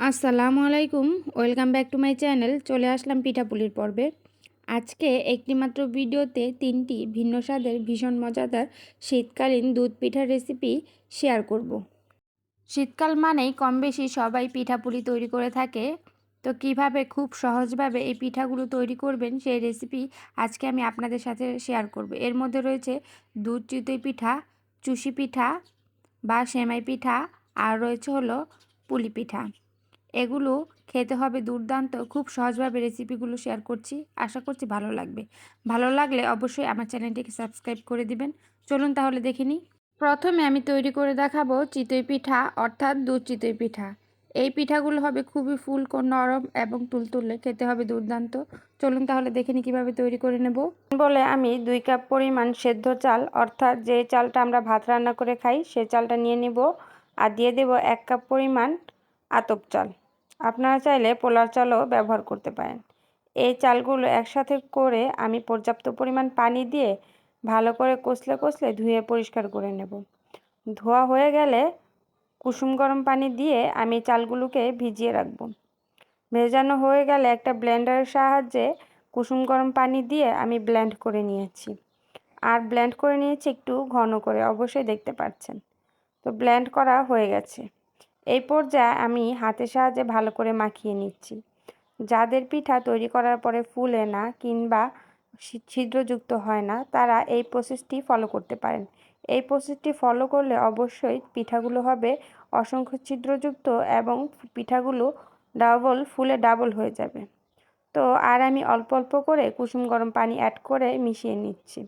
আসসালামু আলাইকুম, welcome back to my channel. চলে আসলাম পিঠাপুলির পর্বে। আজকে একটিমাত্র ভিডিওতে তিনটি ভিন্ন স্বাদের ভীষণ মজাদার শীতকালীন দুধ পিঠার রেসিপি শেয়ার করব। শীতকাল মানেই কম বেশি সবাই পিঠাপুলি তৈরি করে থাকে। তো কীভাবে খুব সহজভাবে এই পিঠাগুলো তৈরি করবেন সেই রেসিপি আজকে আমি আপনাদের সাথে শেয়ার করব। এর মধ্যে রয়েছে দুধ চিতই পিঠা, চুষি পিঠা বা সেমাই পিঠা, আর রয়েছে হলো পুলি পিঠা। এগুলো খেতে হবে দুর্দান্ত। খুব সহজভাবে রেসিপিগুলো শেয়ার করছি। আশা করছি ভালো লাগবে। ভালো লাগলে অবশ্যই আমার চ্যানেলটিকে সাবস্ক্রাইব করে দিবেন। চলুন তাহলে দেখে নিই। প্রথমে আমি তৈরি করে দেখাবো চিতই পিঠা, অর্থাৎ দুধ চিতই পিঠা। এই পিঠাগুলো হবে খুবই ফুলকো নরম এবং তুলতুলে, খেতে হবে দুর্দান্ত। চলুন তাহলে দেখে নিই কীভাবে তৈরি করে নেব। বলে আমি দুই কাপ পরিমাণ সেদ্ধ চাল, অর্থাৎ যে চালটা আমরা ভাত রান্না করে খাই, সে চালটা নিয়ে নিব। আর দিয়ে দেব এক কাপ পরিমাণ আতপ চাল। আপনারা চাইলে পোলার চালও ব্যবহার করতে পারেন। এই চালগুলো একসাথে করে আমি পর্যাপ্ত পরিমাণ পানি দিয়ে ভালো করে কষলে কষলে ধুয়ে পরিষ্কার করে নেব। ধোয়া হয়ে গেলে কুসুম গরম পানি দিয়ে আমি চালগুলোকে ভিজিয়ে রাখব। ভেজানো হয়ে গেলে একটা ব্লেন্ডারের সাহায্যে কুসুম গরম পানি দিয়ে আমি ব্লেন্ড করে নিয়েছি। আর ব্লেন্ড করে নিয়েছি একটু ঘন করে, অবশ্যই দেখতে পাচ্ছেন। তো ব্লেন্ড করা হয়ে গেছে। এই পর্যায়ে আমি হাতের সাহায্যে ভালো করে মাখিয়ে নিচ্ছি। যাদের পিঠা তৈরি করার পরে ফুলে না কিংবা ছিদ্রযুক্ত হয় না, তারা এই প্রসেসটি ফলো করতে পারেন। এই প্রসেসটি ফলো করলে অবশ্যই পিঠাগুলো হবে অসংখ্য ছিদ্রযুক্ত এবং পিঠাগুলো ডাবল ফুলে ডাবল হয়ে যাবে। তো আর আমি অল্প অল্প করে কুসুম গরম পানি অ্যাড করে মিশিয়ে নিচ্ছি।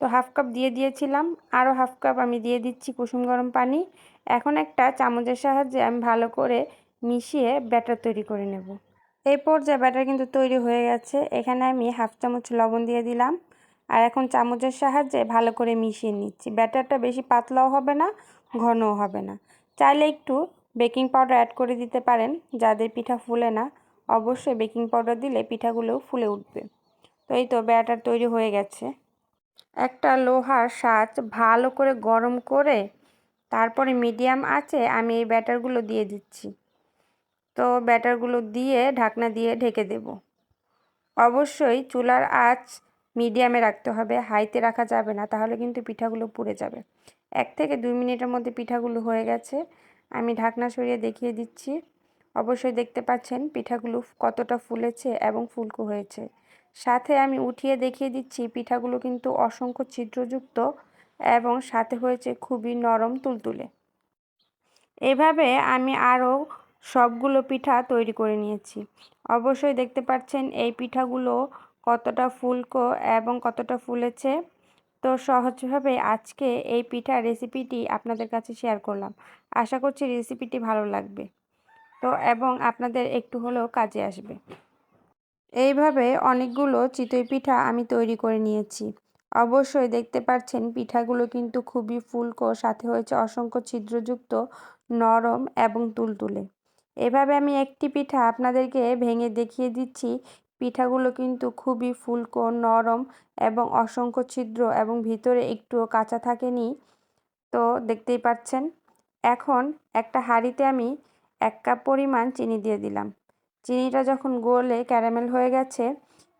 তো হাফ কাপ দিয়ে দিয়েছিলাম। আরও হাফ কাপ আমি দিয়ে দিচ্ছি কুসুম গরম পানি। এখন একটা চামচের সাহায্যে আমি ভালো করে মিশিয়ে ব্যাটার তৈরি করে নেব। এই পর্যায়ে ব্যাটার কিন্তু তৈরি হয়ে গেছে। এখানে আমি হাফ চামচ লবণ দিয়ে দিলাম। আর এখন চামচের সাহায্যে ভালো করে মিশিয়ে নিচ্ছি। ব্যাটারটা বেশি পাতলাও হবে না, ঘনও হবে না। চাইলে একটু বেকিং পাউডার অ্যাড করে দিতে পারেন। যাদের পিঠা ফুলে না, অবশ্যই বেকিং পাউডার দিলে পিঠাগুলোও ফুলে উঠবে। তো এই তো ব্যাটার তৈরি হয়ে গেছে। একটা লোহার সাজ ভালো করে গরম করে তারপরে মিডিয়াম আছে, আমি এই ব্যাটারগুলো দিয়ে দিচ্ছি। তো ব্যাটারগুলো দিয়ে ঢাকনা দিয়ে ঢেকে দেব। অবশ্যই চুলার আঁচ মিডিয়ামে রাখতে হবে, হাইতে রাখা যাবে না, তাহলে কিন্তু পিঠাগুলো পুড়ে যাবে। এক থেকে দুই মিনিটের মধ্যে পিঠাগুলো হয়ে গেছে, আমি ঢাকনা সরিয়ে দেখিয়ে দিচ্ছি। অবশ্যই দেখতে পাচ্ছেন পিঠাগুলো কতটা ফুলেছে এবং ফুলকো হয়েছে। সাথে আমি উঠিয়ে দেখিয়ে দিচ্ছি, পিঠাগুলো কিন্তু অসংখ্য ছিদ্রযুক্ত এবং সাথে হয়েছে খুবই নরম তুলতুলে। এভাবে আমি আরও সবগুলো পিঠা তৈরি করে নিয়েছি। অবশ্যই দেখতে পাচ্ছেন এই পিঠাগুলো কতটা ফুলকো এবং কতটা ফুলেছে। তো সহজভাবে আজকে এই পিঠা রেসিপিটি আপনাদের কাছে শেয়ার করলাম। আশা করছি রেসিপিটি ভালো লাগবে। তো এবং আপনাদের একটু হলেও কাজে আসবে। এইভাবে অনেকগুলো চিতই পিঠা আমি তৈরি করে নিয়েছি। অবশ্যই দেখতে পাচ্ছেন, পিঠাগুলো কিন্তু খুবই ফুলকো, সাথে হয়েছে অসংখ্য ছিদ্রযুক্ত নরম এবং তুলতুলে। এভাবে আমি একটি পিঠা আপনাদেরকে ভেঙে দেখিয়ে দিচ্ছি। পিঠাগুলো কিন্তু খুবই ফুলকো, নরম এবং অসংখ্য ছিদ্র এবং ভিতরে একটুও কাঁচা থাকেনি। তো দেখতেই পাচ্ছেন, এখন একটা হাঁড়িতে আমি এক কাপ পরিমাণ চিনি দিয়ে দিলাম। চিনিটা যখন গলে ক্যারামেল হয়ে গেছে,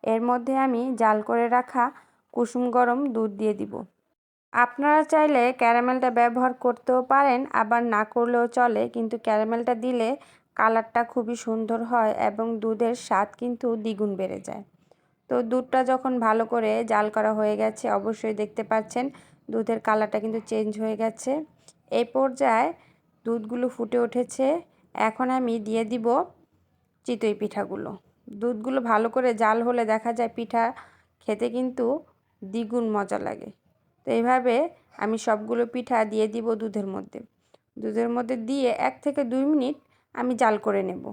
এর মধ্যে আমি জাল করে রাখা কুসুম গরম দুধ দিয়ে দিব। আপনারা চাইলে ক্যারামেলটা ব্যবহার করতেও পারেন, আবার না করলেও চলে, কিন্তু ক্যারামেলটা দিলে কালারটা খুবই সুন্দর হয় এবং দুধের স্বাদ কিন্তু দ্বিগুণ বেড়ে যায়। তো দুধটা যখন ভালো করে জাল করা হয়ে গেছে, অবশ্যই দেখতে পাচ্ছেন দুধের কালারটা কিন্তু চেঞ্জ হয়ে গেছে। এই পর্যায়ে দুধগুলো ফুটে উঠেছে। এখন আমি দিয়ে দিব চিতই পিঠাগুলো। দুধগুলো ভালো করে জাল হলে দেখা যায় পিঠা খেতে কিন্তু দ্বিগুণ মজা লাগে। তো এইভাবে আমি সবগুলো পিঠা দিয়ে দিব দুধের মধ্যে। দুধের মধ্যে দিয়ে এক থেকে দুই মিনিট আমি জাল করে নেব।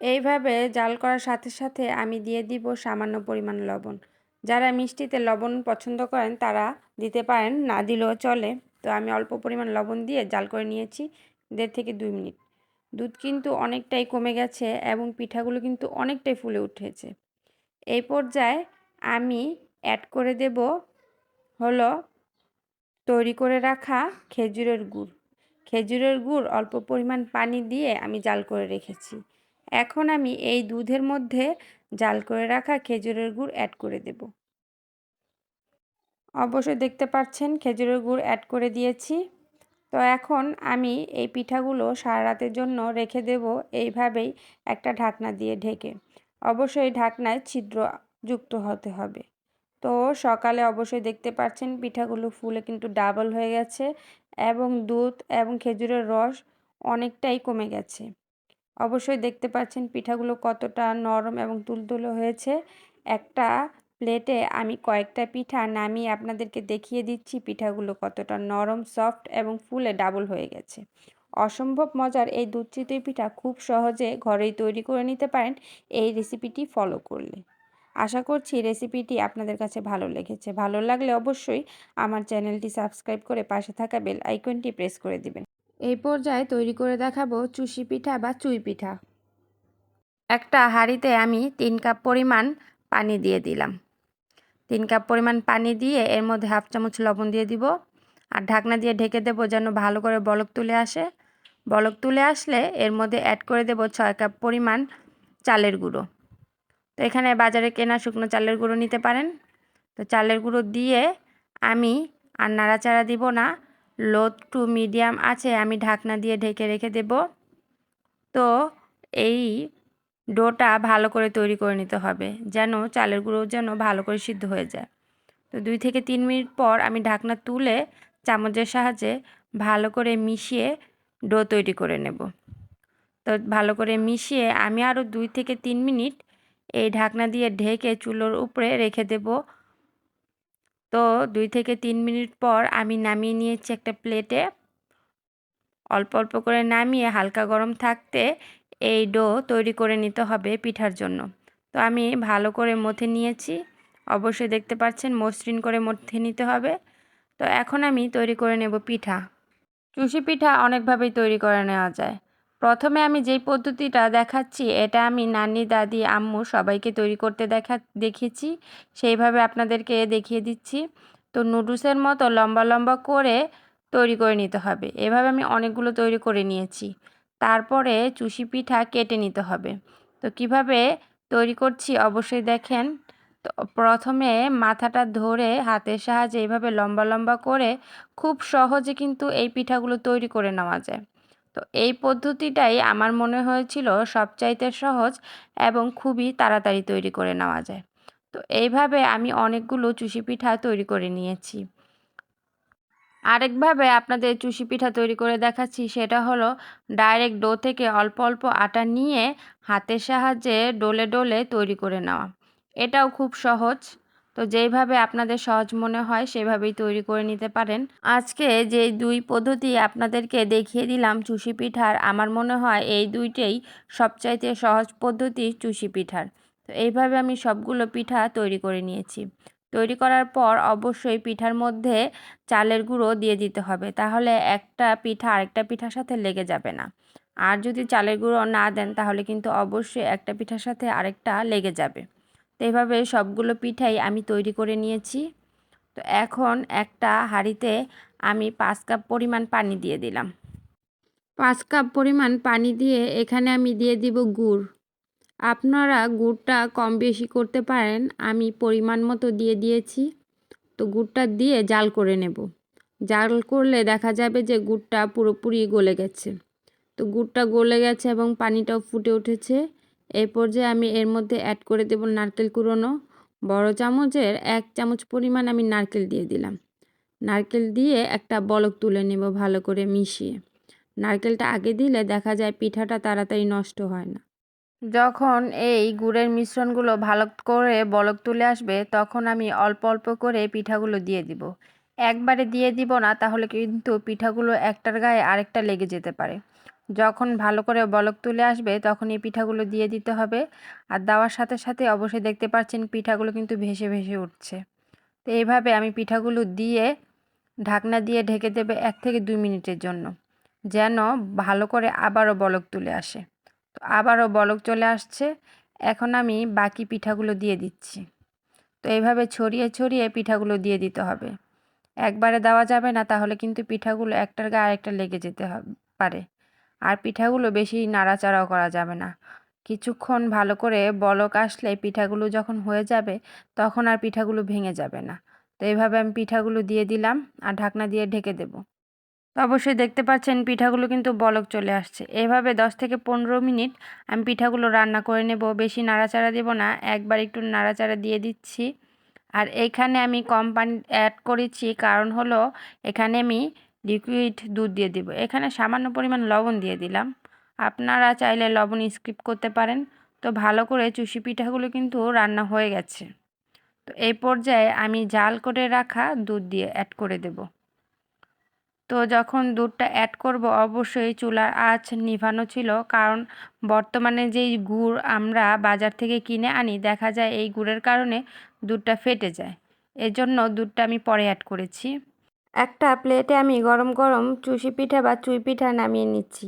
এইভাবে জাল করার সাথে সাথে আমি দিয়ে দিব সামান্য পরিমাণ লবণ। যারা মিষ্টিতে লবণ পছন্দ করেন তারা দিতে পারেন, না দিলেও চলে। তো আমি অল্প পরিমাণ লবণ দিয়ে জাল করে নিয়েছি দেড় থেকে দুই মিনিট। দুধ কিন্তু অনেকটাই কমে গেছে এবং পিঠাগুলো কিন্তু অনেকটাই ফুলে উঠেছে। এই পর্যায়ে আমি অ্যাড করে দেব হলো তৈরি করে রাখা খেজুরের গুড়। খেজুরের গুড় অল্প পরিমাণ পানি দিয়ে আমি জাল করে রেখেছি। এখন আমি এই দুধের মধ্যে জাল করে রাখা খেজুরের গুড় অ্যাড করে দেব। অবশ্যই দেখতে পাচ্ছেন খেজুরের গুড় অ্যাড করে দিয়েছি। তো এখন আমি এই পিঠাগুলো সারা রাতের জন্য রেখে দেব এইভাবেই একটা ঢাকনা দিয়ে ঢেকে। অবশ্যই ঢাকনায় ছিদ্র যুক্ত হতে হবে। তো সকালে অবশ্যই দেখতে পাচ্ছেন পিঠাগুলো ফুলে কিন্তু ডাবল হয়ে গেছে এবং দুধ এবং খেজুরের রস অনেকটাই কমে গেছে। অবশ্যই দেখতে পাচ্ছেন পিঠাগুলো কতটা নরম এবং তুলতুলে হয়েছে। একটা প্লেটে আমি কয়েকটা পিঠা নামিয়ে আপনাদেরকে দেখিয়ে দিচ্ছি পিঠাগুলো কতটা নরম সফট এবং ফুলে ডাবল হয়ে গেছে। অসম্ভব মজার এই দুধ চিতই পিঠা খুব সহজে ঘরেই তৈরি করে নিতে পারেন। এই রেসিপিটি ফলো করলে। আশা করছি রেসিপিটি আপনাদের কাছে ভালো লেগেছে। ভালো লাগলে অবশ্যই আমার চ্যানেলটি সাবস্ক্রাইব করে পাশে থাকা বেল আইকনটি প্রেস করে দিবেন। এই পর্যায়ে তৈরি করে দেখাবো চুষি পিঠা বা চুই পিঠা। একটা হাঁড়িতে আমি তিন কাপ পরিমাণ পানি দিয়ে দিলাম। তিন কাপ পরিমাণ পানি দিয়ে এর মধ্যে হাফ চামচ লবণ দিয়ে দিব আর ঢাকনা দিয়ে ঢেকে দেবো যেন ভালো করে বলক তুলে আসে। বলক তুলে আসলে এর মধ্যে অ্যাড করে দেব ছয় কাপ পরিমাণ চালের গুঁড়ো। তো এখানে বাজারে কেনা শুকনো চালের গুঁড়ো নিতে পারেন। তো চালের গুঁড়ো দিয়ে আমি আর নাড়াচাড়া দিব না লো টু মিডিয়াম আছে, আমি ঢাকনা দিয়ে ঢেকে রেখে দেব। তো এই ডোটা ভালো করে তৈরি করে নিতে হবে, যেন চালের গুঁড়ো যেন ভালো করে সিদ্ধ হয়ে যায়। তো দুই থেকে তিন মিনিট পর আমি ঢাকনা তুলে চামচের সাহায্যে ভালো করে মিশিয়ে ডো তৈরি করে নেব। তো ভালো করে মিশিয়ে আমি আরও দুই থেকে তিন মিনিট এই ঢাকনা দিয়ে ঢেকে চুলোর উপরে রেখে দেব। তো দুই থেকে তিন মিনিট পর আমি নামিয়ে নিয়েছি একটা প্লেটে। অল্প অল্প করে নামিয়ে হালকা গরম থাকতে এই ডো তৈরি করে নিতে হবে পিঠার জন্য। তো আমি ভালো করে মথে নিয়েছি। অবশ্যই দেখতে পাচ্ছেন মসৃণ করে মথে নিতে হবে। তো এখন আমি তৈরি করে নেব পিঠা। চুষি পিঠা অনেকভাবেই তৈরি করে নেওয়া যায়। প্রথমে আমি যেই পদ্ধতিটা দেখাচ্ছি, এটা আমি নানি, দাদি, আম্মু সবাইকে তৈরি করতে দেখা, দেখেছি। সেইভাবে আপনাদেরকে দেখিয়ে দিচ্ছি। তো নুডলসের মতো লম্বা লম্বা করে তৈরি করে নিতে হবে। এভাবে আমি অনেকগুলো তৈরি করে নিয়েছি। তারপরে চুষি পিঠা কেটে নিতে হবে। তো কীভাবে তৈরি করছি অবশ্যই দেখেন। তো প্রথমে মাথাটা ধরে হাতের সাহায্যে এইভাবে লম্বা লম্বা করে খুব সহজে কিন্তু এই পিঠাগুলো তৈরি করে নেওয়া যায়। তো এই পদ্ধতিটাই আমার মনে হয়েছিল সবচাইতে সহজ এবং খুবই তাড়াতাড়ি তৈরি করে নেওয়া যায়। তো এইভাবে আমি অনেকগুলো চুষি পিঠা তৈরি করে নিয়েছি। আরেকভাবে আপনাদের চুষি পিঠা তৈরি করে দেখাচ্ছি, সেটা হলো ডাইরেক্ট ডো থেকে অল্প অল্প আটা নিয়ে হাতের সাহায্যে ডোলে ডোলে তৈরি করে নেওয়া। এটাও খুব সহজ। তো যেইভাবে আপনাদের সহজ মনে হয় সেভাবেই তৈরি করে নিতে পারেন। আজকে যে দুই পদ্ধতি আপনাদেরকে দেখিয়ে দিলাম চুষি পিঠার, আমার মনে হয় এই দুইটাই সবচাইতে সহজ পদ্ধতি চুষি পিঠার। তো এইভাবে আমি সবগুলো পিঠা তৈরি করে নিয়েছি। তৈরি করার পর অবশ্যই পিঠার মধ্যে চালের গুঁড়ো দিয়ে দিতে হবে, তাহলে একটা পিঠা আরেকটা পিঠার সাথে লেগে যাবে না। আর যদি চালের গুঁড়ো না দেন তাহলে কিন্তু অবশ্যই একটা পিঠার সাথে আরেকটা লেগে যাবে। এইভাবে সবগুলো পিঠাই আমি তৈরি করে নিয়েছি। তো এখন একটা হাঁড়িতে আমি পাঁচ কাপ পরিমাণ পানি দিয়ে দিলাম। পাঁচ কাপ পরিমাণ পানি দিয়ে এখানে আমি দিয়ে দিব গুড়। আপনারা গুড়টা কম বেশি করতে পারেন, আমি পরিমাণ মতো দিয়ে দিয়েছি। তো গুড়টা দিয়ে জাল করে নেব। জাল করলে দেখা যাবে যে গুড়টা পুরোপুরি গলে গেছে। তো গুড়টা গলে গেছে এবং পানিটাও ফুটে উঠেছে। এই পর্যায়ে আমি এর মধ্যে অ্যাড করে দেব নারকেল কুড়োনো। বড় চামচের এক চামচ পরিমাণ আমি নারকেল দিয়ে দিলাম। নারকেল দিয়ে একটা বলক তুলে নেব ভালো করে মিশিয়ে। নারকেলটা আগে দিলে দেখা যায় পিঠাটা তাড়াতাড়ি নষ্ট হয় না। যখন এই গুড়ের মিশ্রণগুলো ভালো করে বলক তুলে আসবে, তখন আমি অল্প অল্প করে পিঠাগুলো দিয়ে দিব। একবারে দিয়ে দিব না, তাহলে কিন্তু পিঠাগুলো একটার গায়ে আরেকটা লেগে যেতে পারে। যখন ভালো করে বলক তুলে আসবে, তখন এই পিঠাগুলো দিয়ে দিতে হবে। আর দেওয়ার সাথে সাথে অবশ্যই দেখতে পাচ্ছেন পিঠাগুলো কিন্তু ভেসে ভেসে উঠছে। তো এইভাবে আমি পিঠাগুলো দিয়ে ঢাকনা দিয়ে ঢেকে দেবে এক থেকে দুই মিনিটের জন্য, যেন ভালো করে আবারও বলক তুলে আসে। তো আবারও বলক চলে আসছে। এখন আমি বাকি পিঠাগুলো দিয়ে দিচ্ছি। তো এইভাবে ছড়িয়ে ছড়িয়ে পিঠাগুলো দিয়ে দিতে হবে। একবারে দেওয়া যাবে না, তাহলে কিন্তু পিঠাগুলো একটার গায়ে আরেকটা লেগে যেতে হবে, পারে। আর পিঠাগুলো বেশি নাড়াচাড়াও করা যাবে না। কিছুক্ষণ ভালো করে বলক আসলে পিঠাগুলো যখন হয়ে যাবে, তখন আর পিঠাগুলো ভেঙে যাবে না। তো এইভাবে আমি পিঠাগুলো দিয়ে দিলাম আর ঢাকনা দিয়ে ঢেকে দেবো। তো অবশ্যই দেখতে পাচ্ছেন পিঠাগুলো কিন্তু বলক চলে আসছে। এভাবে 10 থেকে পনেরো মিনিট আমি পিঠাগুলো রান্না করে নেব। বেশি নাড়াচাড়া দেব না, একবার একটু নাড়াচাড়া দিয়ে দিচ্ছি। আর এখানে আমি কম পানি অ্যাড করেছি, কারণ হলো এখানে আমি লিকুইড দুধ দিয়ে দিব। এখানে সামান্য পরিমাণ লবণ দিয়ে দিলাম। আপনারা চাইলে লবণ স্কিপ করতে পারেন। তো ভালো করে চুষি পিঠাগুলো কিন্তু রান্না হয়ে গেছে। তো এই পর্যায়ে আমি জাল করে রাখা দুধ দিয়ে অ্যাড করে দেব। তো যখন দুধটা অ্যাড করব, অবশ্যই চুলার আঁচ নিভানো ছিল। কারণ বর্তমানে যেই গুড় আমরা বাজার থেকে কিনে আনি, দেখা যায় এই গুড়ের কারণে দুধটা ফেটে যায়। এজন্য দুধটা আমি পরে অ্যাড করেছি। একটা প্লেটে আমি গরম গরম চুষি পিঠা বা চুই পিঠা নামিয়ে নিচ্ছি।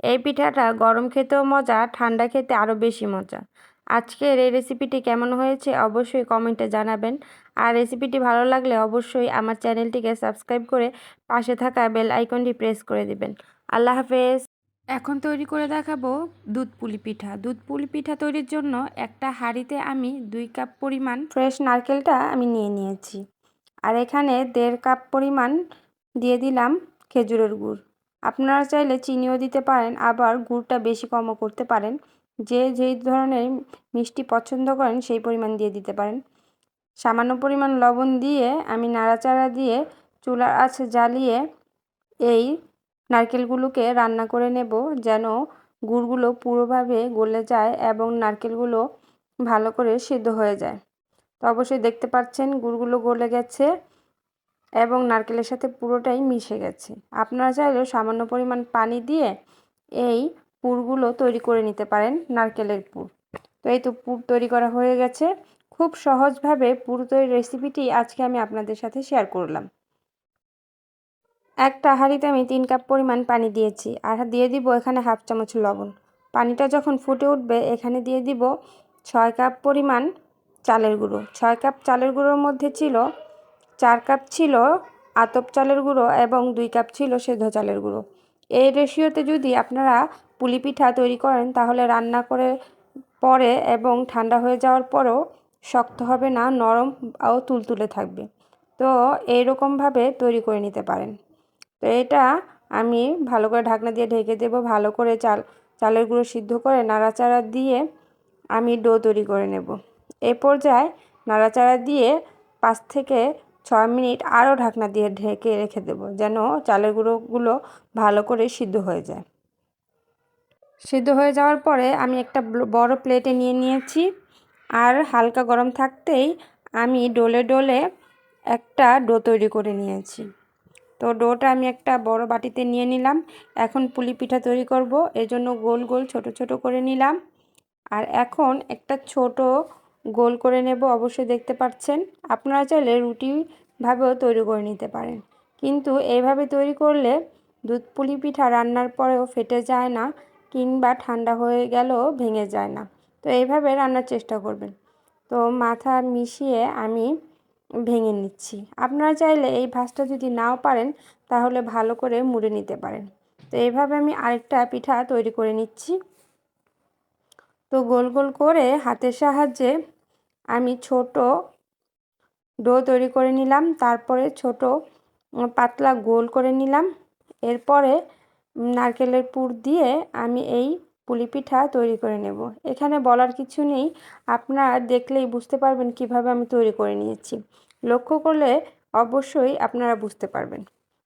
এই পিঠাটা গরম খেতেও মজা ঠান্ডা খেতে আরও বেশি মজা। আজকের এই রেসিপিটি কেমন হয়েছে অবশ্যই কমেন্টে জানাবেন। আর রেসিপিটি ভালো লাগলে অবশ্যই আমার চ্যানেলটিকে সাবস্ক্রাইব করে পাশে থাকা বেল আইকনটি প্রেস করে দিবেন। আল্লাহ হাফেজ। এখন তৈরি করে দেখাবো দুধ পুলি পিঠা। দুধ পুলি পিঠা তৈরির জন্য একটা হাঁড়িতে আমি দুই কাপ পরিমাণ ফ্রেশ নারকেলটা আমি নিয়ে নিয়েছি। আর এখানে দেড় কাপ পরিমাণ দিয়ে দিলাম খেজুরের গুড়। আপনারা চাইলে চিনিও দিতে পারেন, আবার গুড়টা বেশি কমও করতে পারেন। যে যেই ধরনের মিষ্টি পছন্দ করেন সেই পরিমাণ দিয়ে দিতে পারেন। সামান্য পরিমাণ লবণ দিয়ে আমি নাড়াচাড়া দিয়ে চুলার আছে জ্বালিয়ে এই নারকেলগুলোকে রান্না করে নেব যেন গুড়গুলো পুরোভাবে গলে যায় এবং নারকেলগুলো ভালো করে সিদ্ধ হয়ে যায়। তো অবশ্যই দেখতে পাচ্ছেন গুড়গুলো গলে গেছে এবং নারকেলের সাথে পুরোটাই মিশে গেছে। আপনারা চাইলেও সামান্য পরিমাণ পানি দিয়ে এই পুরগুলো তৈরি করে নিতে পারেন নারকেলের পুর। তো এই তো পুর তৈরি করা হয়ে গেছে। খুব সহজভাবে পুর তৈরির রেসিপিটি আজকে আমি আপনাদের সাথে শেয়ার করলাম। একটা হাঁড়িতে আমি তিন কাপ পরিমাণ পানি দিয়েছি আর দিয়ে দিব এখানে হাফ চামচ লবণ। পানিটা যখন ফুটে উঠবে এখানে দিয়ে দিব ছয় কাপ পরিমাণ চালের গুঁড়ো। ছয় কাপ চালের গুঁড়োর মধ্যে ছিল, চার কাপ ছিল আতপ চালের গুঁড়ো এবং দুই কাপ ছিল সেদ্ধ চালের গুঁড়ো। এই রেশিওতে যদি আপনারা পুলি পিঠা তৈরি করেন, তাহলে রান্না করে পরে এবং ঠান্ডা হয়ে যাওয়ার পরেও শক্ত হবে না, নরম ও তুলতুলে থাকবে। তো এইরকমভাবে তৈরি করে নিতে পারেন। তো এটা আমি ভালো করে ঢাকনা দিয়ে ঢেকে দেব, ভালো করে চাল, চালের গুঁড়ো সিদ্ধ করে নাড়াচাড়া দিয়ে আমি ডো তৈরি করে নেব। এ পর্যায়ে নাড়াচাড়া দিয়ে পাঁচ থেকে ছয় মিনিট আরও ঢাকনা দিয়ে ঢেকে রেখে দেবো, যেন চালের গুঁড়োগুলো ভালো করে সিদ্ধ হয়ে যায়। সিদ্ধ হয়ে যাওয়ার পরে আমি একটা বড় প্লেটে নিয়ে নিয়েছি। আর হালকা গরম থাকতেই আমি ডোলে ডোলে একটা ডো তৈরি করে নিয়েছি। তো ডোটা আমি একটা বড় বাটিতে নিয়ে নিলাম। এখন পুলি পিঠা তৈরি করব। এজন্য গোল গোল ছোট ছোট করে নিলাম। আর এখন একটা ছোট গোল করে নেব, অবশ্যই দেখতে পাচ্ছেন। আপনারা চাইলে রুটিভাবেও তৈরি করে নিতে পারেন। কিন্তু এইভাবে তৈরি করলে দুধ পুলি পিঠা রান্নার পরেও ফেটে যায় না কিংবা ঠান্ডা হয়ে গেলেও ভেঙে যায় না। তো এইভাবে রান্নার চেষ্টা করবেন। তো মাথা মিশিয়ে আমি ভেঙে নিচ্ছি। আপনারা চাইলে এই ভাজটা যদি নাও পারেন, তাহলে ভালো করে মুড়ে নিতে পারেন। তো এইভাবে আমি আরেকটা পিঠা তৈরি করে নিচ্ছি। তো গোল গোল করে হাতের সাহায্যে আমি ছোট ডো তৈরি করে নিলাম। তারপরে ছোট পাতলা গোল করে নিলাম। এরপরে নারকেলের পুর দিয়ে আমি এই পুলি পিঠা তৈরি করে নেব। এখানে বলার কিছু নেই। আপনারা দেখলেই বুঝতে পারবেন কীভাবে আমি তৈরি করে নিয়েছি। লক্ষ্য করলে অবশ্যই আপনারা বুঝতে পারবেন।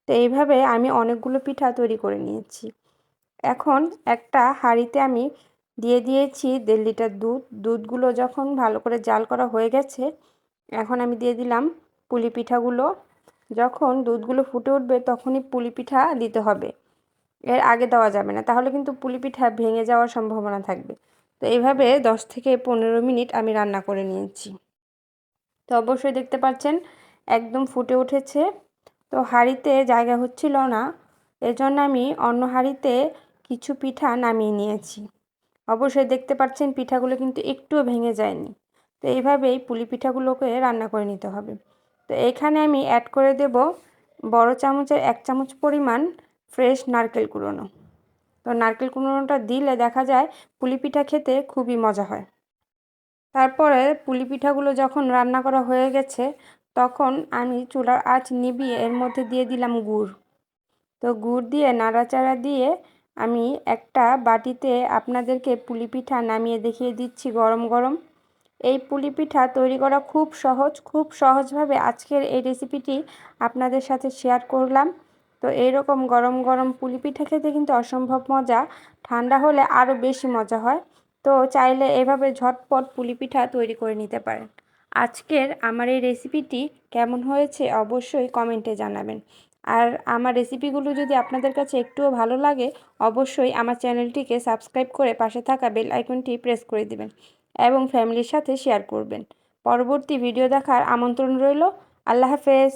তো এইভাবে আমি অনেকগুলো পিঠা তৈরি করে নিয়েছি। এখন একটা হাঁড়িতে আমি দিয়ে দিয়েছি দেড় লিটার দুধ। দুধগুলো যখন ভালো করে জাল করা হয়ে গেছে, এখন আমি দিয়ে দিলাম পুলি পিঠাগুলো। যখন দুধগুলো ফুটে উঠবে তখনই পুলি পিঠা দিতে হবে। এর আগে দেওয়া যাবে না, তাহলে কিন্তু পুলি পিঠা ভেঙে যাওয়ার সম্ভাবনা থাকবে। তো এইভাবে দশ থেকে পনেরো মিনিট আমি রান্না করে নিয়েছি। তো অবশ্যই দেখতে পাচ্ছেন, একদম ফুটে উঠেছে। তো হাঁড়িতে জায়গা হচ্ছিল না, এজন্য আমি অন্য হাঁড়িতে কিছু পিঠা নামিয়ে নিয়েছি। অবশ্যই দেখতে পাচ্ছেন পিঠাগুলো কিন্তু একটুও ভেঙে যায়নি। তো এইভাবেই পুলি পিঠাগুলোকে রান্না করে নিতে হবে। তো এখানে আমি অ্যাড করে দেব বড় চামচের এক চামচ পরিমাণ ফ্রেশ নারকেল কুড়োনো। তো নারকেল কুড়োনোটা দিলে দেখা যায় পুলি পিঠা খেতে খুবই মজা হয়। তারপরে পুলি পিঠাগুলো যখন রান্না করা হয়ে গেছে, তখন আমি চুলার আঁচ নিবিয়ে এর মধ্যে দিয়ে দিলাম গুড়। তো গুড় দিয়ে নাড়াচাড়া দিয়ে আমি একটা বাটিতে আপনাদেরকে পুলি পিঠা নামিয়ে দেখিয়ে দিচ্ছি গরম গরম। এই পুলি পিঠা তৈরি করা খুব সহজ, খুব সহজভাবে আজকের এই রেসিপিটি আপনাদের সাথে শেয়ার করলাম। তো এইরকম গরম গরম পুলি পিঠা খেতে কিন্তু অসম্ভব মজা, ঠান্ডা হলে আরও বেশি মজা হয়। তো চাইলে এভাবে ঝটপট পুলি পিঠা তৈরি করে নিতে পারেন। আজকের আমার এই রেসিপিটি কেমন হয়েছে অবশ্যই কমেন্টে জানাবেন। আর আমার রেসিপিগুলো যদি আপনাদের কাছে একটুও ভালো লাগে, অবশ্যই আমার চ্যানেলটিকে সাবস্ক্রাইব করে পাশে থাকা বেল আইকনটি প্রেস করে দিবেন এবং ফ্যামিলির সাথে শেয়ার করবেন। পরবর্তী ভিডিও দেখার আমন্ত্রণ রইল। আল্লাহ হাফেজ।